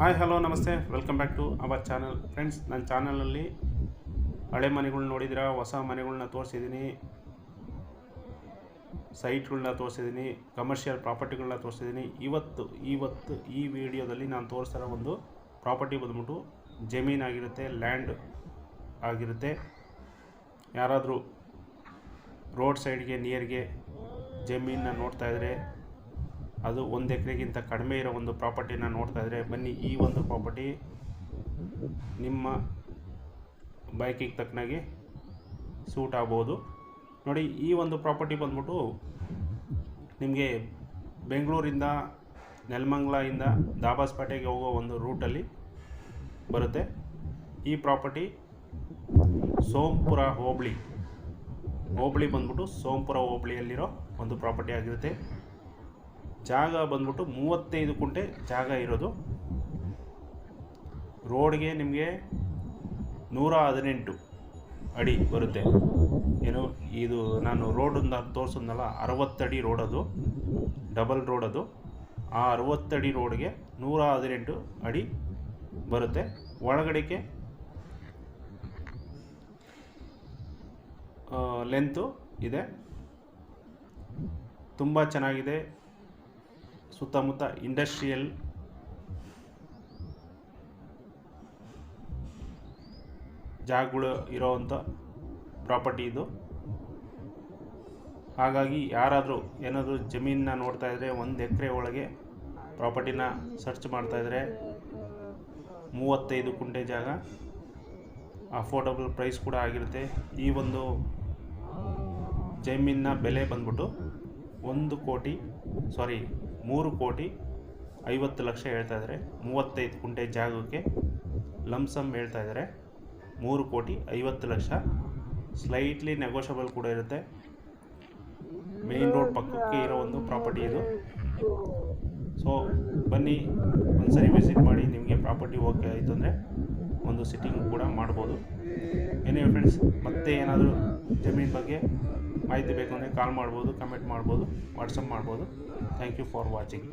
Hi hello ನಮಸ್ತೆ. Welcome back to our channel friends ನನ್ನ ಚಾನಲಲ್ಲಿ ಹಳೆ ಮನೆಗಳನ್ನ ನೋಡಿದ್ರ ಹೊಸ ಮನೆಗಳನ್ನ ತೋರಿಸಿದ್ದೀನಿ. ಸೈಟ್ಗಳನ್ನ ತೋರಿಸಿದ್ದೀನಿ. ಕಮರ್ಷಿಯಲ್ ಪ್ರಾಪರ್ಟಿಗಳನ್ನ ತೋರಿಸಿದ್ದೀನಿ. ಇವತ್ತು ಇವತ್ತು ಈ ವಿಡಿಯೋದಲ್ಲಿ ನಾನು ತೋರಿಸ್ತಾರ ಒಂದು ಪ್ರಾಪರ್ಟಿ ಬಂದ್ಬಿಟ್ಟು ಜಮೀನಾಗಿರುತ್ತೆ ಲ್ಯಾಂಡ್ ಆಗಿರುತ್ತೆ. ಯಾರಾದರೂ ರೋಡ್ ಸೈಡ್ಗೆ ನಿಯರ್ಗೆ ಜಮೀನನ್ನ ನೋಡ್ತಾ ಇದ್ದರೆ ಅದು ಒಂದು ಎಕರೆಗಿಂತ ಕಡಿಮೆ ಇರೋ ಒಂದು ಪ್ರಾಪರ್ಟಿನ ನೋಡ್ತಾ ಇದ್ರೆ ಬನ್ನಿ ಈ ಒಂದು ಪ್ರಾಪರ್ಟಿ ನಿಮ್ಮ ಬೈಕಿಗೆ ತಕ್ಕನಾಗಿ ಸೂಟ್ ಆಗ್ಬೋದು. ನೋಡಿ, ಈ ಒಂದು ಪ್ರಾಪರ್ಟಿ ಬಂದ್ಬಿಟ್ಟು ನಿಮಗೆ ಬೆಂಗಳೂರಿಂದ ನೆಲಮಂಗ್ಲಿಂದ ದಾಬಾಸ್ಪೇಟೆಗೆ ಹೋಗೋ ಒಂದು ರೂಟಲ್ಲಿ ಬರುತ್ತೆ. ಈ ಪ್ರಾಪರ್ಟಿ ಸೋಂಪುರ ಹೋಬಳಿ. ಹೋಬಳಿ ಬಂದ್ಬಿಟ್ಟು ಸೋಂಪುರ ಹೋಬಳಿಯಲ್ಲಿರೋ ಒಂದು ಪ್ರಾಪರ್ಟಿ ಆಗಿರುತ್ತೆ. ಜಾಗ ಬಂದ್ಬಿಟ್ಟು ಮೂವತ್ತೈದು ಕುಂಟೆ ಜಾಗ ಇರೋದು. ರೋಡ್ಗೆ ನಿಮಗೆ ನೂರ ಹದಿನೆಂಟು ಅಡಿ ಬರುತ್ತೆ. ಏನು, ಇದು ನಾನು ರೋಡಿಂದ ತೋರಿಸಿದ್ನಲ್ಲ, ಅರವತ್ತಡಿ ರೋಡ್ ಅದು, ಡಬಲ್ ರೋಡ್ ಅದು. ಆ ಅರವತ್ತಡಿ ರೋಡ್ಗೆ ನೂರ ಹದಿನೆಂಟು ಅಡಿ ಬರುತ್ತೆ. ಒಳಗಡೆಗೆ ಲೆಂತು ಇದೆ. ತುಂಬ ಚೆನ್ನಾಗಿದೆ. ಸುತ್ತಮುತ್ತ ಇಂಡಸ್ಟ್ರಿಯಲ್ ಜಾಗಗಳು ಇರೋವಂಥ ಪ್ರಾಪರ್ಟಿ ಇದು. ಹಾಗಾಗಿ ಯಾರಾದರೂ ಏನಾದರೂ ಜಮೀನನ್ನ ನೋಡ್ತಾ ಇದ್ದರೆ ಒಂದು ಎಕರೆ ಒಳಗೆ ಪ್ರಾಪರ್ಟಿನ ಸರ್ಚ್ ಮಾಡ್ತಾಯಿದ್ರೆ ಮೂವತ್ತೈದು ಕುಂಟೆ ಜಾಗ ಅಫೋರ್ಡಬಲ್ ಪ್ರೈಸ್ ಕೂಡ ಆಗಿರುತ್ತೆ. ಈ ಒಂದು ಜಮೀನಿನ ಬೆಲೆ ಬಂದ್ಬಿಟ್ಟು ಒಂದು ಕೋಟಿ ಸಾರಿ ಮೂರು ಕೋಟಿ ಐವತ್ತು ಲಕ್ಷ ಹೇಳ್ತಾ ಇದ್ದಾರೆ. ಮೂವತ್ತೈದು ಕುಂಟೆ ಜಾಗಕ್ಕೆ ಲಮ್ಸಮ್ ಹೇಳ್ತಾ ಇದ್ದಾರೆ. ಮೂರು ಕೋಟಿ ಐವತ್ತು ಲಕ್ಷ. ಸ್ಲೈಟ್ಲಿ ನೆಗೋಷಬಲ್ ಕೂಡ ಇರುತ್ತೆ. ಮೇನ್ ರೋಡ್ ಪಕ್ಕಕ್ಕೆ ಇರೋ ಒಂದು ಪ್ರಾಪರ್ಟಿ ಇದು. ಸೊ ಬನ್ನಿ, ಒಂದ್ಸರಿ ವಿಸಿಟ್ ಮಾಡಿ ನಿಮಗೆ ಪ್ರಾಪರ್ಟಿ ಓಕೆ ಆಯಿತು ಅಂದರೆ ಒಂದು ಸಿಟ್ಟಿಂಗ್ ಕೂಡ ಮಾಡ್ಬೋದು. ಏನೇ ಫ್ರೆಂಡ್ಸ್ ಮತ್ತೆ ಏನಾದರೂ ಜಮೀನು ಬಗ್ಗೆ ಮಾಹಿತಿ ಬೇಕು ಅಂದರೆ ಕಾಲ್ ಮಾಡ್ಬೋದು ಕಮೆಂಟ್ ಮಾಡ್ಬೋದು ವಾಟ್ಸಪ್ ಮಾಡ್ಬೋದು. Thank you for watching